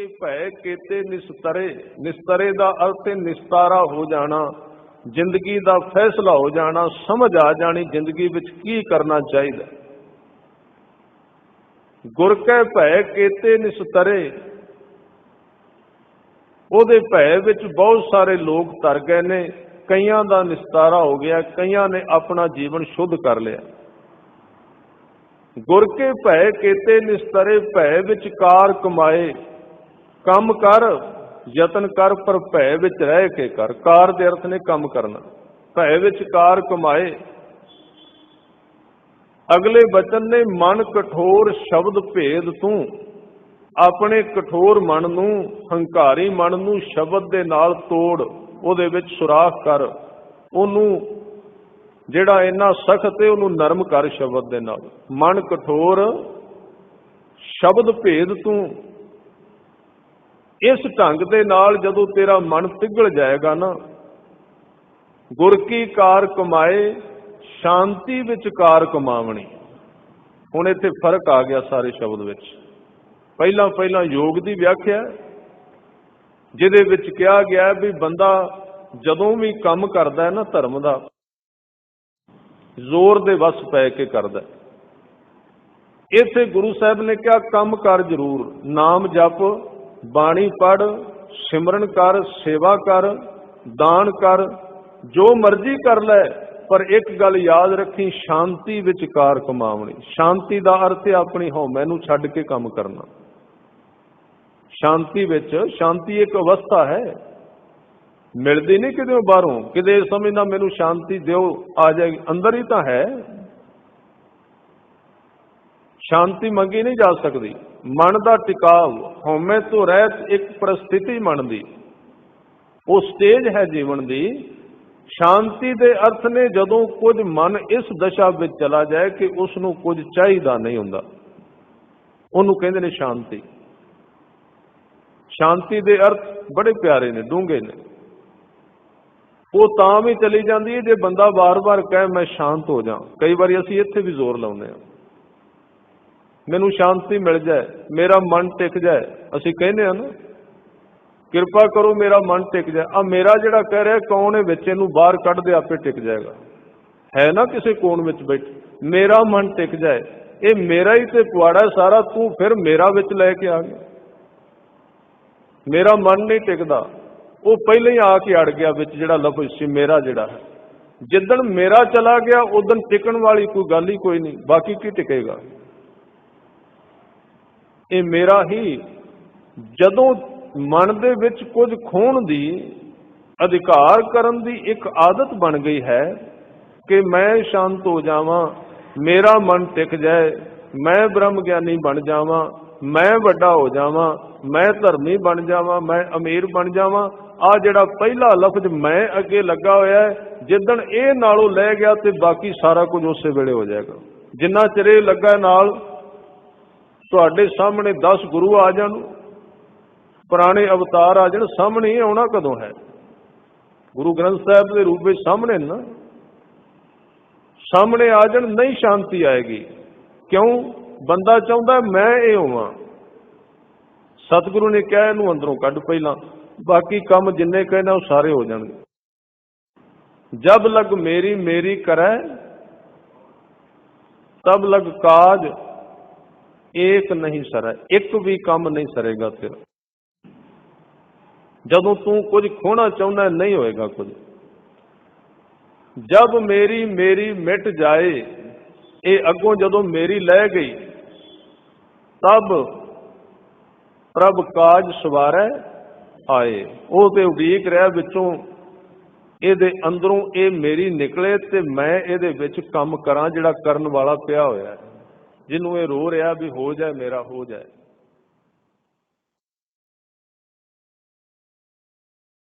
ਕੇ ਭੈ ਕੇਤੇ ਨਿਸਤਰੇ ਨਿਸਤਰੇ ਦਾ ਅਰਥ ਹੈ ਨਿਸਤਾਰਾ ਹੋ ਜਾਣਾ, ਜ਼ਿੰਦਗੀ ਦਾ ਫੈਸਲਾ ਹੋ ਜਾਣਾ, ਸਮਝ ਆ ਜਾਣੀ ਜ਼ਿੰਦਗੀ ਵਿੱਚ ਕੀ ਕਰਨਾ ਚਾਹੀਦਾ। ਗੁਰ ਕੈ ਭੈ ਕੀਤੇ ਨਿਸਤਰੇ, ਉਹਦੇ ਭੈ ਵਿੱਚ ਬਹੁਤ ਸਾਰੇ ਲੋਕ ਤਰ ਗਏ ਨੇ, ਕਈਆਂ ਦਾ ਨਿਸਤਾਰਾ ਹੋ ਗਿਆ, ਕਈਆਂ ਨੇ ਆਪਣਾ ਜੀਵਨ ਸ਼ੁੱਧ ਕਰ ਲਿਆ। ਗੁਰ ਕੇ ਭੈ ਕੇਤੇ ਨਿਸਤਰੇ, ਭੈ ਵਿਚਕਾਰ ਕਮਾਏ ਕੰਮ ਕਰ, ਯਤਨ ਕਰ, ਪਰ ਭੈ ਵਿੱਚ ਰਹਿ ਕੇ ਕਰ। ਕਾਰ ਦੇ ਅਰਥ ਨੇ ਕੰਮ ਕਰਨਾ। ਭੈ ਵਿੱਚ ਕਾਰ ਕਮਾਏ। ਅਗਲੇ ਬਚਨ ਨੇ, ਮਨ ਕਠੋਰ ਸ਼ਬਦ ਭੇਦ ਤੂੰ। ਆਪਣੇ ਕਠੋਰ ਮਨ ਨੂੰ, ਹੰਕਾਰੀ ਮਨ ਨੂੰ ਸ਼ਬਦ ਦੇ ਨਾਲ ਤੋੜ, ਉਹਦੇ ਵਿੱਚ ਸੁਰਾਖ ਕਰ। ਉਹਨੂੰ, ਜਿਹੜਾ ਇੰਨਾ ਸਖਤ ਹੈ, ਉਹਨੂੰ ਨਰਮ ਕਰ ਸ਼ਬਦ ਦੇ ਨਾਲ। ਮਨ ਕਠੋਰ ਸ਼ਬਦ ਭੇਦ ਤੂੰ। ਇਸ ਢੰਗ ਦੇ ਨਾਲ ਜਦੋਂ ਤੇਰਾ ਮਨ ਪਿਘਲ ਜਾਏਗਾ ਨਾ, ਗੁਰ ਕੀ ਕਾਰ ਕਮਾਏ, ਸ਼ਾਂਤੀ ਵਿੱਚ ਕਾਰ ਕਮਾਵਣੀ। ਹੁਣ ਇੱਥੇ ਫ਼ਰਕ ਆ ਗਿਆ ਸਾਰੇ ਸ਼ਬਦ ਵਿੱਚ। ਪਹਿਲਾਂ ਪਹਿਲਾਂ ਯੋਗ ਦੀ ਵਿਆਖਿਆ, ਜਿਹਦੇ ਵਿੱਚ ਕਿਹਾ ਗਿਆ ਵੀ ਬੰਦਾ ਜਦੋਂ ਵੀ ਕੰਮ ਕਰਦਾ ਹੈ ਨਾ ਧਰਮ ਦਾ, ਜ਼ੋਰ ਦੇ ਵਸ ਪੈ ਕੇ ਕਰਦਾ ਇੱਥੇ ਗੁਰੂ ਸਾਹਿਬ ਨੇ ਕਿਹਾ, ਕੰਮ ਕਰ ਜ਼ਰੂਰ, ਨਾਮ ਜਪ ਬਾਣੀ ਪੜ ਸਿਮਰਨ ਕਰ, ਸੇਵਾ ਕਰ, ਦਾਨ ਕਰ, ਜੋ ਮਰਜ਼ੀ ਕਰ ਲੈ, ਪਰ ਇੱਕ ਗੱਲ ਯਾਦ ਰੱਖੀ, ਸ਼ਾਂਤੀ ਵਿਚਕਾਰ ਕਮਾਵਣੀ ਸ਼ਾਂਤੀ ਦਾ ਅਰਥ ਹੈ ਆਪਣੀ ਹਉਮੈ ਨੂੰ ਛੱਡ ਕੇ ਕੰਮ ਕਰਨਾ। ਸ਼ਾਂਤੀ ਵਿੱਚ, ਸ਼ਾਂਤੀ ਇੱਕ ਅਵਸਥਾ ਹੈ। ਮਿਲਦੀ ਨਹੀਂ ਕਿਤੇ ਬਾਹਰੋਂ, ਕਿਤੇ ਸਮਝਦਾ ਮੈਨੂੰ ਸ਼ਾਂਤੀ ਦਿਓ, ਆ ਜਾਏਗੀ ਅੰਦਰ ਹੀ ਤਾਂ ਹੈ। ਸ਼ਾਂਤੀ ਮੰਗੀ ਨਹੀਂ ਜਾ ਸਕਦੀ। ਮਨ ਦਾ ਟਿਕਾਵ ਹਉਮੈ ਤੋਂ ਰਹਿਤ ਇੱਕ ਪ੍ਰਸਥਿਤੀ ਮਨ ਦੀ ਉਹ ਸਟੇਜ ਹੈ ਜੀਵਨ ਦੀ। ਸ਼ਾਂਤੀ ਦੇ ਅਰਥ ਨੇ ਜਦੋਂ ਕੁਝ ਮਨ ਇਸ ਦਸ਼ਾ ਵਿੱਚ ਚਲਾ ਜਾਏ ਕਿ ਉਸ ਨੂੰ ਕੁਝ ਚਾਹੀਦਾ ਨਹੀਂ ਹੁੰਦਾ। ਉਹਨੂੰ ਕਹਿੰਦੇ ਨੇ ਸ਼ਾਂਤੀ। ਸ਼ਾਂਤੀ ਦੇ ਅਰਥ ਬੜੇ ਪਿਆਰੇ ਨੇ, ਡੂੰਘੇ ਨੇ। ਉਹ ਤਾਂ ਵੀ ਚਲੀ ਜਾਂਦੀ ਹੈ, ਜੇ ਬੰਦਾ ਵਾਰ-ਵਾਰ ਕਹੇ, ਮੈਂ ਸ਼ਾਂਤ ਹੋ ਜਾ। ਕਈ ਵਾਰੀ ਅਸੀਂ ਇੱਥੇ ਵੀ ਜ਼ੋਰ ਲਾਉਂਦੇ ਹਾਂ। ਮੈਨੂੰ ਸ਼ਾਂਤੀ ਮਿਲ ਜਾਏ, ਮੇਰਾ ਮਨ ਟਿਕ ਜਾਏ। ਅਸੀਂ ਕਹਿੰਦੇ ਹਾਂ ਨਾ, ਕਿਰਪਾ ਕਰੋ ਮੇਰਾ ਮਨ ਟਿਕ ਜਾਏ। ਆ ਮੇਰਾ ਜਿਹੜਾ ਕਹਿ ਰਿਹਾ, ਕੌਣ ਹੈ ਵਿੱਚ? ਇਹਨੂੰ ਬਾਹਰ ਕੱਢ ਦੇ, ਆਪੇ ਟਿਕ ਜਾਏਗਾ। ਹੈ ਨਾ ਕਿਸੇ ਕੋਣ ਵਿੱਚ ਬੈਠ? ਮੇਰਾ ਮਨ ਟਿਕ ਜਾਏ। ਇਹ ਮੇਰਾ ਹੀ ਤੇ ਪੁਆੜਾ ਸਾਰਾ ਤੂੰ ਫਿਰ ਮੇਰਾ ਵਿੱਚ ਲੈ ਕੇ ਆ ਗਿਆ। ਮੇਰਾ ਮਨ ਨਹੀਂ ਟਿਕਦਾ। ਉਹ ਪਹਿਲਾਂ ਹੀ ਆ ਕੇ ਅੜ ਗਿਆ ਵਿੱਚ, ਜਿਹੜਾ ਲਫ਼ਜ਼ ਸੀ, ਮੇਰਾ ਜਿਹੜਾ ਹੈ। ਜਿੱਦਣ ਮੇਰਾ ਚਲਾ ਗਿਆ, ਉਦੋਂ ਟਿਕਣ ਵਾਲੀ ਕੋਈ ਗੱਲ ਹੀ ਕੋਈ ਨਹੀਂ। ਬਾਕੀ ਕੀ ਟਿਕੇਗਾ? ਇਹ ਮੇਰਾ ਹੀ। ਜਦੋਂ ਮਨ ਦੇ ਵਿੱਚ ਕੁਝ ਖੋਣ ਦੀ ਅਧਿਕਾਰ ਕਰਨ ਦੀ ਇੱਕ ਆਦਤ ਬਣ ਗਈ ਹੈ ਕਿ ਮੈਂ ਸ਼ਾਂਤ ਹੋ ਜਾਵਾਂ, ਮੇਰਾ ਮਨ ਟਿਕ ਜਾਏ, ਮੈਂ ਬ੍ਰਹਮ ਗਿਆਨੀ ਬਣ ਜਾਵਾਂ, ਮੈਂ ਵੱਡਾ ਹੋ ਜਾਵਾਂ, ਮੈਂ ਧਰਮੀ ਬਣ ਜਾਵਾਂ, ਮੈਂ ਅਮੀਰ ਬਣ ਜਾਵਾਂ ਆ ਜਿਹੜਾ ਪਹਿਲਾ ਲਫ਼ਜ਼ ਮੈਂ ਅੱਗੇ ਲੱਗਾ ਹੋਇਆ ਹੈ, ਜਿੱਦਣ ਇਹ ਨਾਲੋਂ ਲੈ ਗਿਆ ਤੇ ਬਾਕੀ ਸਾਰਾ ਕੁਝ ਉਸੇ ਵੇਲੇ ਹੋ ਜਾਏਗਾ। ਜਿੰਨਾ ਚਿਰ ਇਹ ਲੱਗਾ ਨਾਲ ਤੁਹਾਡੇ ਸਾਹਮਣੇ 10 ਗੁਰੂ ਆ ਜਾਣ। ਪੁਰਾਣੇ ਅਵਤਾਰ ਆ ਜਾਣ, ਸਾਹਮਣੇ ਆਉਣਾ ਕਦੋਂ ਹੈ? ਗੁਰੂ ਗ੍ਰੰਥ ਸਾਹਿਬ ਦੇ ਰੂਪ ਵਿੱਚ ਸਾਹਮਣੇ ਨਾ। ਸਾਹਮਣੇ ਆ ਜਾਣ, ਨਹੀਂ ਸ਼ਾਂਤੀ ਆਏਗੀ। ਕਿਉਂ? ਬੰਦਾ ਚਾਹੁੰਦਾ ਮੈਂ ਇਹ ਹੋਵਾਂ। ਸਤਿਗੁਰੂ ਨੇ ਕਿਹਾ, ਇਹਨੂੰ ਅੰਦਰੋਂ ਕੱਢ ਪਹਿਲਾਂ। ਬਾਕੀ ਕੰਮ ਜਿੰਨੇ ਕਹਿੰਦਾ, ਉਹ ਸਾਰੇ ਹੋ ਜਾਣਗੇ। ਜਬ ਲਗ ਮੇਰੀ ਮੇਰੀ ਕਰੈ, ਤਬ ਲਗ ਕਾਜ ਏਕ ਨਹੀਂ ਸਰੈ, ਇੱਕ ਵੀ ਕੰਮ ਨਹੀਂ ਸਰੇਗਾ ਤੇਰਾ। ਜਦੋਂ ਤੂੰ ਕੁਝ ਖੋਣਾ ਚਾਹੁੰਦਾ ਨਹੀਂ ਹੋਏਗਾ ਕੁਝ। ਜਬ ਮੇਰੀ ਮੇਰੀ ਮਿਟ ਜਾਏ, ਇਹ ਅੱਗੋਂ ਜਦੋਂ ਮੇਰੀ ਲੈ ਗਈ, ਤਬ ਪ੍ਰਭ ਕਾਜ ਸਵਾਰੈ ਆਏ। ਉਹ ਤੇ ਉਡੀਕ ਰਿਹਾ ਵਿੱਚੋਂ, ਇਹਦੇ ਅੰਦਰੋਂ ਇਹ ਮੇਰੀ ਨਿਕਲੇ ਤੇ ਮੈਂ ਇਹਦੇ ਵਿੱਚ ਕੰਮ ਕਰਾਂ ਜਿਹੜਾ ਕਰਨ ਵਾਲਾ ਪਿਆ ਹੋਇਆ ਹੈ। ਜਿਹਨੂੰ ਇਹ ਰੋ ਰਿਹਾ ਵੀ ਹੋ ਜਾਏ ਮੇਰਾ ਹੋ ਜਾਏ